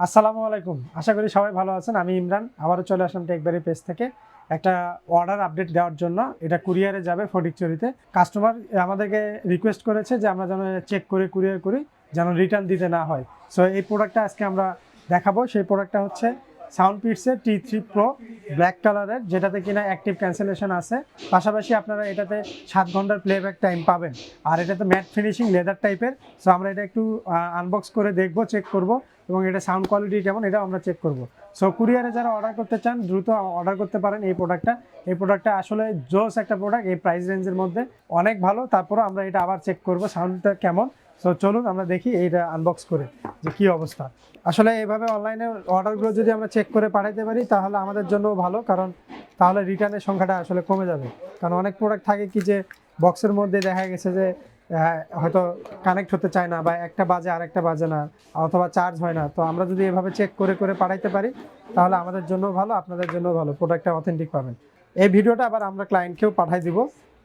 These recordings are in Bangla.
আসসালামু আলাইকুম। আশা করি সবাই ভালো আছেন। আমি ইমরান। আবারও চলে আসলাম টেকবারি পেজ থেকে। একটা অর্ডার আপডেট দেওয়ার জন্য। এটা কুরিয়ারে যাবে ফটিকচুরিতে। কাস্টমার আমাদেরকে রিকোয়েস্ট করেছে যে আমরা যেন চেক করে কুরিয়ার করি, যেন রিটার্ন দিতে না হয়। সো এই প্রোডাক্টটা আজকে আমরা দেখাবো। সেই প্রোডাক্টটা হচ্ছে সাউন্ড পিটসের টি থ্রি প্রো ব্ল্যাক কালারের যেটাতে কিনা অ্যাক্টিভ ক্যান্সেলেশন আছে। পাশাপাশি আপনারা এটাতে সাত ঘণ্টার প্লেব্যাক টাইম পাবেন। আর এটাতে ম্যাট ফিনিশিং লেদার টাইপের সো আমরা এটা একটু আনবক্স করে দেখব চেক করব, এবং এটা সাউন্ড কোয়ালিটি কেমন এটাও আমরা চেক করব। সো কুরিয়ারে যারা অর্ডার করতে চান, দ্রুত অর্ডার করতে পারেন এই প্রোডাক্টটা এই প্রোডাক্টটা আসলে জোস একটা প্রোডাক্ট এই প্রাইস রেঞ্জের মধ্যে। অনেক ভালো তারপরে আমরা এটা আবার চেক করব সাউন্ডটা কেমন। সো চলুন আমরা দেখি এইটা আনবক্স করে যে কি অবস্থা। আসলে এভাবে অনলাইনে অর্ডারগুলো যদি আমরা চেক করে পাঠাইতে পারি, তাহলে আমাদের জন্য ভালো, কারণ তাহলে রিটার্নের সংখ্যাটা আসলে কমে যাবে। কারণ অনেক প্রোডাক্ট থাকে কি যে বক্সের মধ্যে দেখা গেছে যে হয়তো কানেক্ট হতে চায় না বা একটা বাজে আর একটা বাজে না, অথবা চার্জ হয় না। তো আমরা যদি এভাবে চেক করে করে পাঠাইতে পারি, তাহলে আমাদের জন্য ভালো, আপনাদের জন্য ভালো প্রোডাক্টটা অথেন্টিক পাবেন। এই ভিডিওটা আবার আমরা ক্লায়েন্টকেও পাঠাই দিব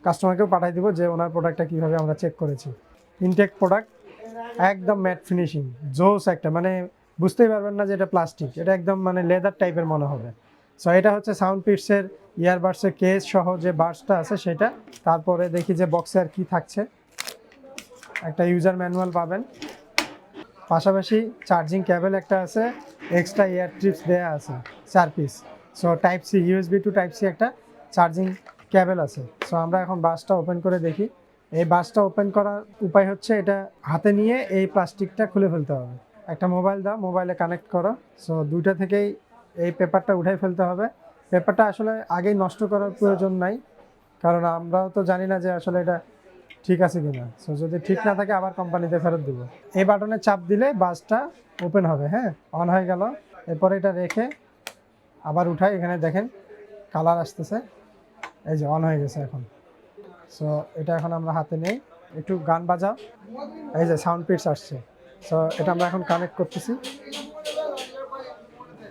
কাস্টমারকেও পাঠাই দিব যে ওনার প্রোডাক্টটা কীভাবে আমরা চেক করেছি। ইনটেক প্রোডাক্ট একদম ম্যাট ফিনিশিং জোস একটা মানে বুঝতেই পারবেন না যে এটা প্লাস্টিক এটা একদম মানে লেদার টাইপের মনে হবে। সো এটা হচ্ছে সাউন্ড পিটসের ইয়ারবাডসের কেস সহ যে বার্সটা আছে সেটা, তারপরে দেখি যে বক্সে আর কি থাকছে। একটা ইউজার ম্যানুয়াল পাবেন। পাশাপাশি চার্জিং ক্যাবেল একটা আছে এক্সট্রা ইয়ার ট্রিপস দেওয়া আছে, চার piece so type C USB to type C একটা চার্জিং ক্যাবেল আছে। সো আমরা এখন বাসটা ওপেন করে দেখি। এই বাসটা ওপেন করার উপায় হচ্ছে এটা হাতে নিয়ে এই প্লাস্টিকটা খুলে ফেলতে হবে। একটা মোবাইল দাও মোবাইলে কানেক্ট করো। সো দুইটা থেকেই এই পেপারটা উঠাই ফেলতে হবে। পেপারটা আসলে আগেই নষ্ট করার প্রয়োজন নাই। কারণ আমরাও তো জানি না যে আসলে এটা ঠিক আছে কিনা। সো যদি ঠিক না থাকে আবার কোম্পানিতে ফেরত দিব। এই বাটনে চাপ দিলে বাসটা ওপেন হবে হ্যাঁ? অন হয়ে গেল। এরপরে এটা রেখে আবার উঠাই। এখানে দেখেন কালার আসতেছে। এই যে অন হয়ে গেছে এখন। সো এটা এখন আমরা হাতে নেই। একটু গান বাজাও এই যে সাউন্ড পিটস আসছে। সো এটা আমরা এখন কানেক্ট করতেছি।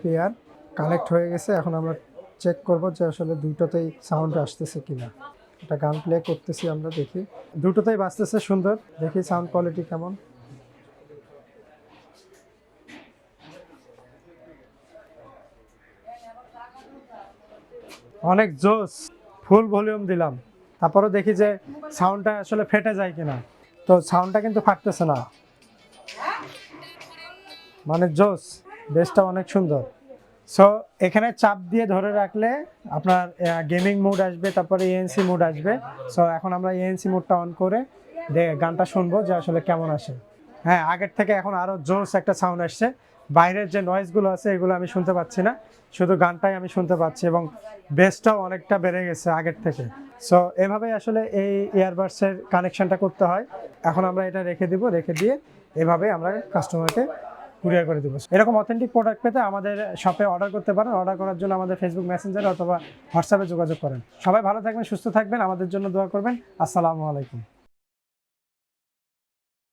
ক্লিয়ার কানেক্ট হয়ে গেছে। এখন আমরা চেক করব যে আসলে দুটোতেই সাউন্ড আসতেছে কিনা। এটা গান প্লে করতেছি আমরা, দেখি। দুটোতেই বাজতেছে, সুন্দর। দেখি সাউন্ড কোয়ালিটি কেমন। অনেক জোস ফুল ভলিউম দিলাম। তারপরে দেখি যে সাউন্ডটা আসলে ফেটে যায় কিনা। তো সাউন্ডটা কিন্তু ফাটতেছে না। মানে জোস বেসটা অনেক সুন্দর। সো এখানে চাপ দিয়ে ধরে রাখলে আপনার গেমিং মুড আসবে, তারপরে এএনসি মুড আসবে। সো এখন আমরা এএনসি মুডটা অন করে গানটা শুনব যে আসলে কেমন আসে। হ্যাঁ আগের থেকে এখন আরও জোস একটা সাউন্ড আসছে। বাইরের যে নয়েজগুলো আছে, এগুলো আমি শুনতে পাচ্ছি না। শুধু গানটাই আমি শুনতে পাচ্ছি এবং বেসটাও অনেকটা বেড়ে গেছে আগের থেকে। সো এভাবেই আসলে এই ইয়ারবাডসের কানেকশনটা করতে হয়। এখন আমরা এটা রেখে দিব, রেখে দিয়ে এভাবে আমরা কাস্টমারকে কুরিয়ার করে দেবো। এরকম অথেন্টিক প্রোডাক্ট পেতে আমাদের শপে অর্ডার করতে পারেন। অর্ডার করার জন্য আমাদের ফেসবুক মেসেঞ্জারে অথবা হোয়াটসঅ্যাপে যোগাযোগ করেন। সবাই ভালো থাকবেন, সুস্থ থাকবেন। আমাদের জন্য দোয়া করবেন। আসসালামু আলাইকুম।